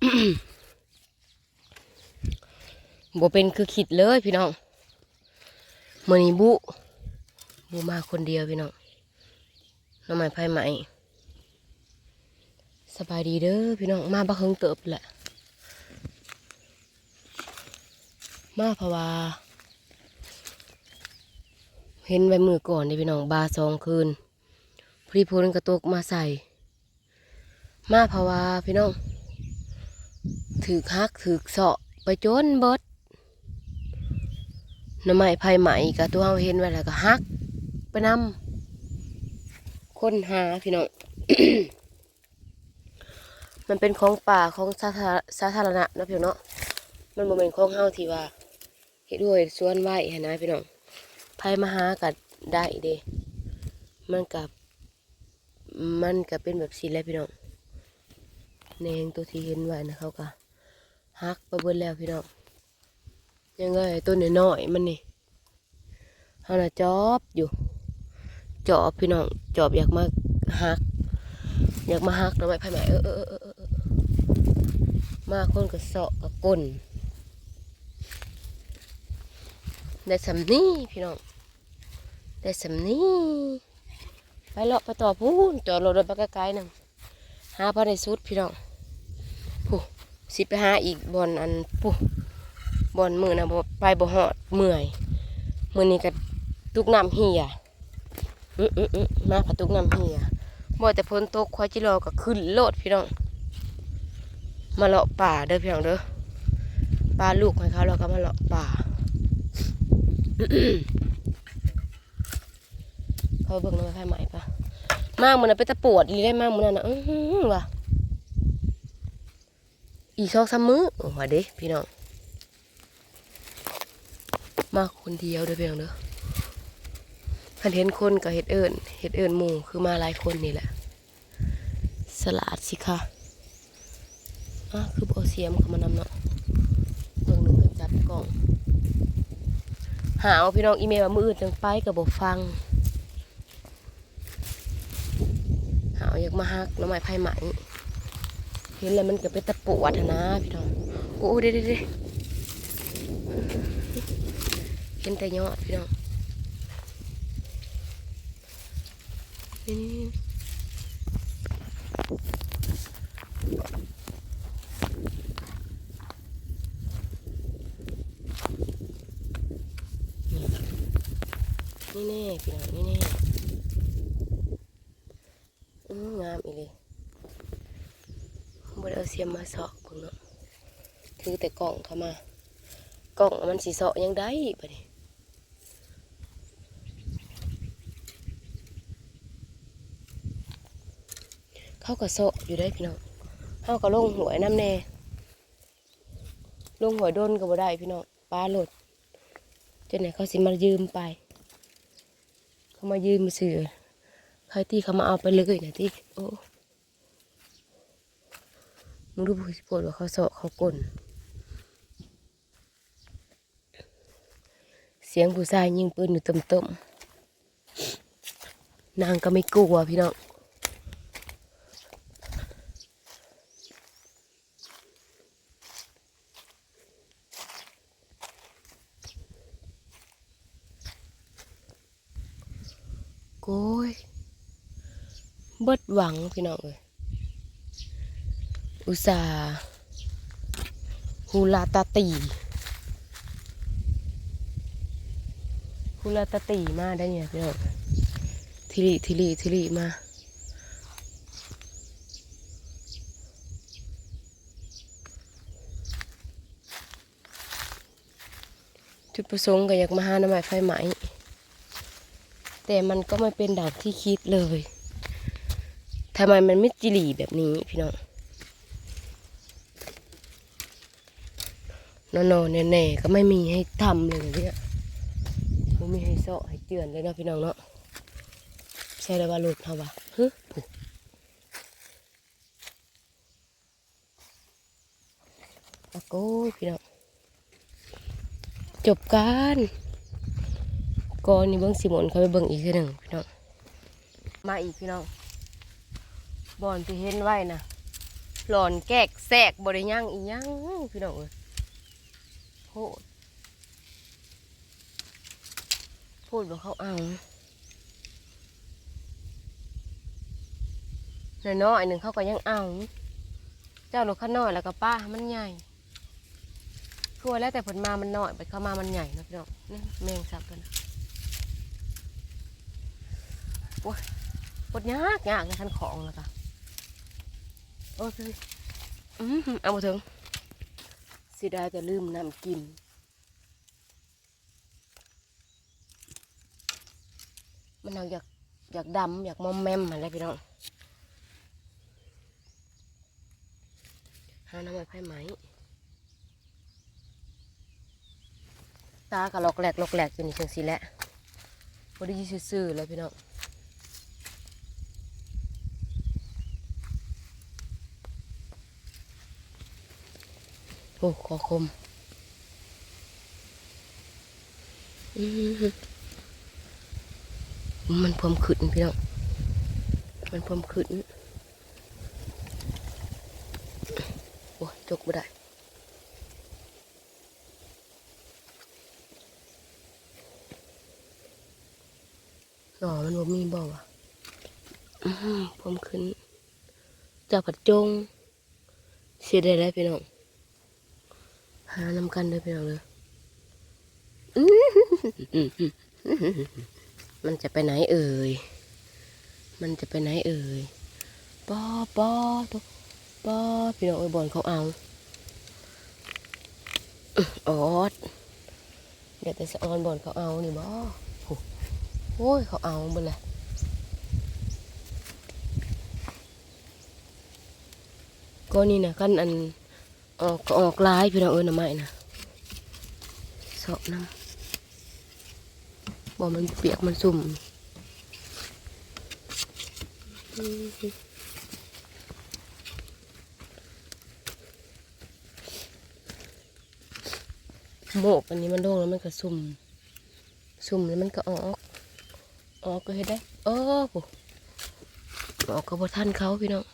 บ่เป็นคือคิดเลยพี่น้องมือนี้บุบุมาคนเดียวพี่น้องน้องใหม่ไผใหม่สบายดีเด้อพี่น้องมาบักเฮงเติบแหละมาเพราะว่า เห็นไว้มือก่อนนี่พี่น้องบาสองคืนพอดีพูนกระตุกมาใส่ มาเพราะว่าพี่น้อง ถือฮักถือเสาะไปจนเบิดน้ำไม้ไผ่ไหมกับตัวเราเห็นไว้แล้วก็ฮัก ไปนำค้นหาพี่น้อง มันเป็นของป่าของสาธารสาธารณะนะพี่น้องเนาะ มันบ่เป็นของเฮาที่ว่าเฮ็ดด้วยสวนไว้หั้นนะพี่น้องไผมาหากัดได้เด้มันกับมันก็เป็นแบบสิแล้วพี่น้องแนงตัวที่เห็นไว้นะเขาก็ ฮักไปเบิดแล้วพี่น้องยังไงตัวน้อยมันนี่เฮาน่ะจอบอยู่ จอบพี่น้องจอบอยากมาฮัก อยากมาฮักหน่อไม้ไผ่ไหมเออเออเออเออมาคนกับเสาะกับก้นได้สำนี้พี่น้องได้สำนี้ไปเลาะไปต่อพูนจอดรถไปไกลๆหนึ่งหาพอในสุดพี่น้อง สิไปหาอีกบอนอันผู้บอนมือนะบไปบ่หอดเมื่อยมือนี้ก็ตุกน้ำเหี่ยอืออือมาผัดตุกน้ำเหี่ยบ่แต่พ้นตกควายจิรอก็ขึ้นโลดพี่น้อง มาเลาะป่าเด้อพี่น้องเด้อปลาลูกให้เขาเราก็มาเลาะป่าเขาเบิ่งน้ำไผ่ใหม่ปะมากมันน่ะเป็นตะปวดอีได้มากมันน่ะอื้อหือว่ะ อีกสองสามมื้อโอ้ว่าเด้พี่น้องมาคนเดียวเด้อพี่น้องเด้อคันเห็นคนกับเห็ดเอิญเห็ดเอิญหมู่คือมาหลายคนนี่แหละ สลัดสิค่ะอะคือบ่เอาเสียมเขามานำเนาะเบิ่งหนึ่งกับจับกล่อง หาเอาพี่น้องอีเมลมืออื่นจังไปกับบฟัง หาเอาอยากมาฮักน้ำไม้ไผ่ไหม เห็นแล้วมันก็เป็นตะปวดหั้นนะพี่น้องโอ้เด้เด้เด้เห็นแต่ยอดพี่น้องนี่นี่นี่แน่พี่น้องนี่แน่อืมงามอีเลยบ่ได้เอาเสี ยมมาเสาะเบิ่งเนาะถือแต่กล่องเข้ามากล่องมันสีเสาะยังได้ปะนี่เขาก็โซะอยู่ได้พี่น้องเขาก็ลงหวยน้ำแน่ลงหวยโดนก็บ่ได้พี่น้องปลาหลดจนไหนเขาสิมายืมไป เขามายืมมาซื้อใครที่เขามาเอาไปเลยนะที่โอ้ มึงดูผู้สิปวดว่าเขาโซะเขากลนเสียงผู้ชายยิงปืนอยู่ต่ำๆนางก็ไม่กลัวพี่น้องโก้ยเบิดหวังพี่น้องเอ้ย อุตสาฮูลาตาตีฮูลาตาตีมาได้เนี่ยพี่น้องทิลิทิลิทิลิมาจุดประสงค์ก็อยากมาหาน้ำไม้ไฟไหม แต่มันก็ไม่เป็นดังที่คิดเลยทำไมมันไม่จิหลีแบบนี้พี่น้อง นอนๆแน่ๆก็ไม่มีให้ทำเลยเนี่ยไม่มีให้เสาะให้เตือนเลยนะพี่น้องเนาะใช่แล้วว่าหลุดเขาวะฮึปุ๊ตะโก้พี่น้องจบการก่อนนี่เบิ้งสิหมนเขาไปเบิ้งอีกทีหนึ่งพี่น้องมาอีกพี่น้องบอนที่เห็นไว้นะหลอนแกกแสกบริยังอีหยังพี่น้องเอ้ย โพดพูดว่าเขาเอาหน้อยหนึ่งเขาก็ยังเอา เจ้าลูกข้าน้อยแล้วก็ป้ามันใหญ่ครัวแล้วแต่ผลมามันน้อยไปเข้ามามันใหญ่นะพี่น้องนี่แมงสับกันโอ้ยปวดยากยากในคันของแล้วก็โอ้ยอืมเอามาถึง สิด้จะลืมนำกิน มันเอาอยากอยากดำอยากมอมแมมอะไรพี่น้องหาน้ำมันไผ่ไหม ตากะลอกแหลกลอกแหลกอยู่นี่จังสิแหละบ่ได้ซื่อๆเลยพี่น้อง โอ้คอคมมันพรมขึ้นพี่น้อง มันพรมขึ้น โอ้ยจกไม่ได้หน่อมันบ่มีบ่วะอื้อมขึ้นจากผัดจง เสียได้แล้วพี่น้อง หานำกันเลยพี่น้องเลยอื้อมันจะไปไหนเอ่ย มันจะไปไหนเอ่ยปอปอตัวปอพี่น้องเอ้ยบอลเขาเอาออดเดี๋ยวแต่สะออนบอลเขาเอานี่บ่โอ้ยเขาเอาไปเลยก็นี่นะกันอัน ออกก็ออกลายพี่น้องเอ้ยน้ำไม้นะสอบน้ำบอกมันเปียกมันสุ่มโมกอันนี้มันโด่งแล้วมันก็สุ่ม สุ่มแล้วมันก็ออก ออกก็เห็นได้โอ้โหออกก็บ่ทันเขาพี่น้อง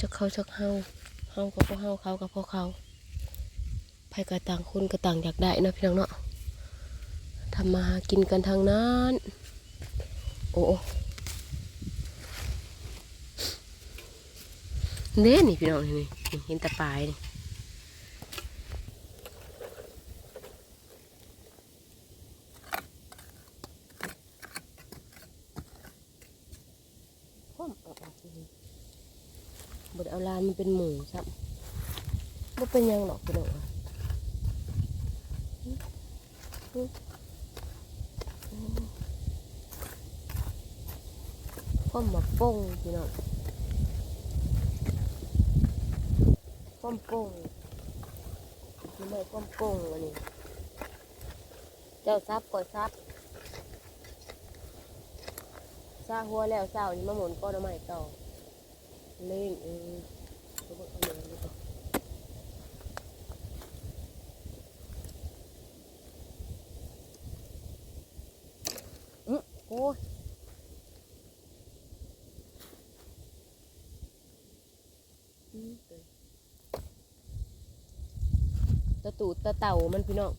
จะเข้าจะเฮา เฮากับ่เฮาเขากับพอเขาไผกระต่างคนกระต่างอยากได้นะพี่น้องเนาะทำมาหากินกันทางนั้น โอ้เน่นี่พี่น้องนี่เห็นแตะปลายนี่พ่อมออกออกนี่บด เป็นหมูซ้ำบ่เป็นยังหรอกพี่น้องพ่อมาป้งพี่น้องป้อมป้งนี่ไม่ป้อมป้งอันนี้ เจ้าซับก่อนซับซาหัวแล้วเศร้านี่มาหมุนก้อนใหม่ต่อเล่งเออ อือโอ้ยตะตูตะเต่ามันพี่น้อง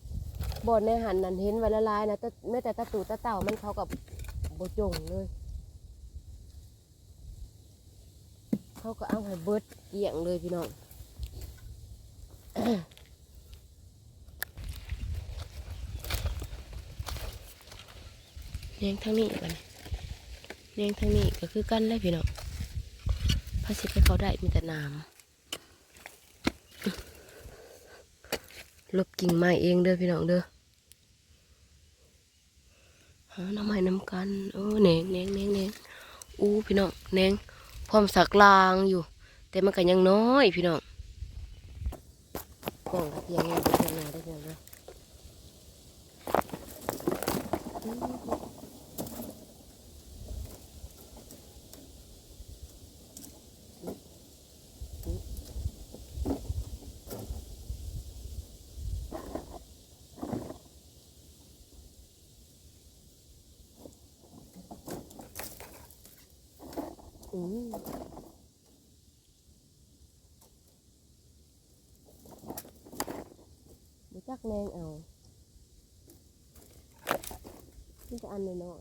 บอดในหันนั่นเห็นไว้ละลายนะแต่แม้แต่ตะตูตะเต่ามันเขากับโบจงเลย เขาก็เอาให้เบิดเกี่ยงเลยพี่น้องเลี้ยงทั้งนี้กันเลี้ยงทั้งนี้ก็คือกันเลยพี่น้องพาสิไปเขาได้มีแต่น้ำลบกิ่งไม้เองเด้อพี่น้องเด้อหาน้ำไม้น้ำกันโอ้แหนงแหนงแหนงแหนงอู้พี่น้องแหนง พร้อมสักลางอยู่ แต่มันก็ยังน้อยพี่น้องกล่องเทียงเนี่ยเทียมนาได้เพียงนะ ừ. Để cắt ngang ầu à. Chúng ta ăn này nọ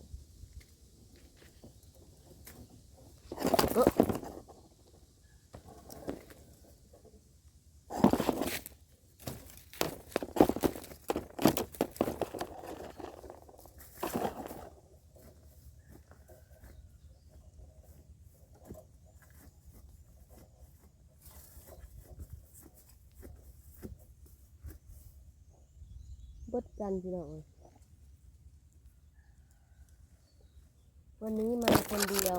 กันพี่น้องวันนี้มาคนเดียว